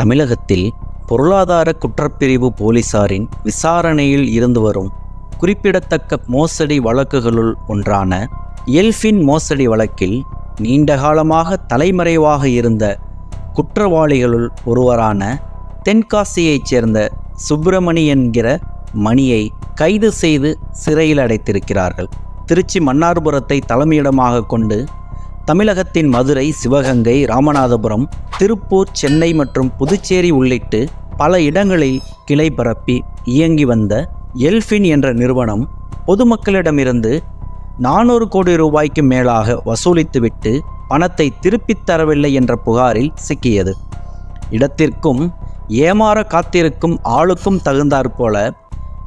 தமிழகத்தில் பொருளாதார குற்றப்பிரிவு போலீசாரின் விசாரணையில் இருந்து வரும் குறிப்பிடத்தக்க மோசடி வழக்குகளுள் ஒன்றான எல்ஃபின் மோசடி வழக்கில் நீண்டகாலமாக தலைமறைவாக இருந்த குற்றவாளிகளுள் ஒருவரான தென்காசியைச் சேர்ந்த சுப்பிரமணி என்கிற மணியை கைது செய்து சிறையில் அடைத்திருக்கிறார்கள். திருச்சி மன்னார்புரத்தை தலைமையிடமாக கொண்டு தமிழகத்தின் மதுரை சிவகங்கை ராமநாதபுரம் திருப்பூர் சென்னை மற்றும் புதுச்சேரி உள்ளிட்டு பல இடங்களில் கிளை பரப்பி இயங்கி வந்த எல்ஃபின் என்ற நிறுவனம் பொதுமக்களிடமிருந்து நானூறு கோடி ரூபாய்க்கு மேலாக வசூலித்துவிட்டு பணத்தை திருப்பித் தரவில்லை என்ற புகாரில் சிக்கியது. இடத்திற்கும் ஏமாற காத்திருக்கும் ஆளுக்கும் தகுந்தாற்போல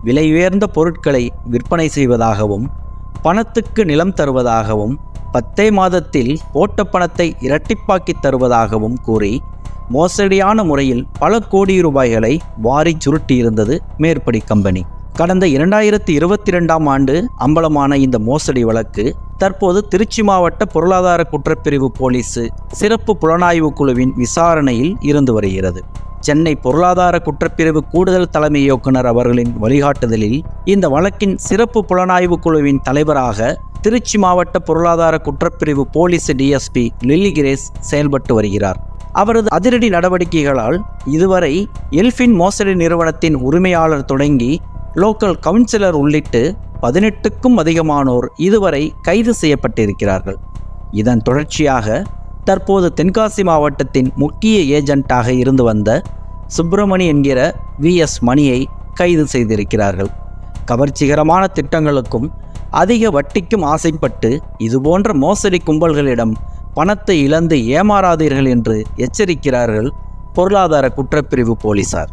விலை உயர்ந்த பொருட்களை விற்பனை செய்வதாகவும் பணத்துக்கு நிலம் தருவதாகவும் பத்தே மாதத்தில் ஓட்ட பணத்தை இரட்டிப்பாக்கி தருவதாகவும் கூறி மோசடியான முறையில் பல கோடி ரூபாய்களை வாரி சுருட்டியிருந்தது மேற்படி கம்பெனி. கடந்த இரண்டாயிரத்தி இருபத்தி ரெண்டாம் ஆண்டு அம்பலமான இந்த மோசடி வழக்கு தற்போது திருச்சி மாவட்ட பொருளாதார குற்றப்பிரிவு போலீஸு சிறப்பு புலனாய்வு குழுவின் விசாரணையில் இருந்து வருகிறது. சென்னை பொருளாதார குற்றப்பிரிவு கூடுதல் தலைமை இயக்குனர் அவர்களின் வழிகாட்டுதலில் இந்த வழக்கின் சிறப்பு புலனாய்வு குழுவின் தலைவராக திருச்சி மாவட்ட பொருளாதார குற்றப்பிரிவு போலீஸ் டிஎஸ்பி லில்லி கிரேஸ் செயல்பட்டு வருகிறார். அவரது அதிரடி நடவடிக்கைகளால் இதுவரை எல்ஃபின் மோசடி நிறுவனத்தின் உரிமையாளர் தொடங்கி லோக்கல் கவுன்சிலர் உள்ளிட்டு பதினெட்டுக்கும் அதிகமானோர் இதுவரை கைது செய்யப்பட்டிருக்கிறார்கள். இதன் தொடர்ச்சியாக தற்போது தென்காசி மாவட்டத்தின் முக்கிய ஏஜென்ட்டாக இருந்து வந்த சுப்பிரமணி என்கிற வி எஸ் மணியை கைது செய்திருக்கிறார்கள். கவர்ச்சிகரமான திட்டங்களுக்கும் அதிக வட்டிக்கும் ஆசைப்பட்டு இதுபோன்ற மோசடி கும்பல்களிடம் பணத்தை இழந்து ஏமாறாதீர்கள் என்று எச்சரிக்கிறார்கள் பொருளாதார குற்றப்பிரிவு போலீசார்.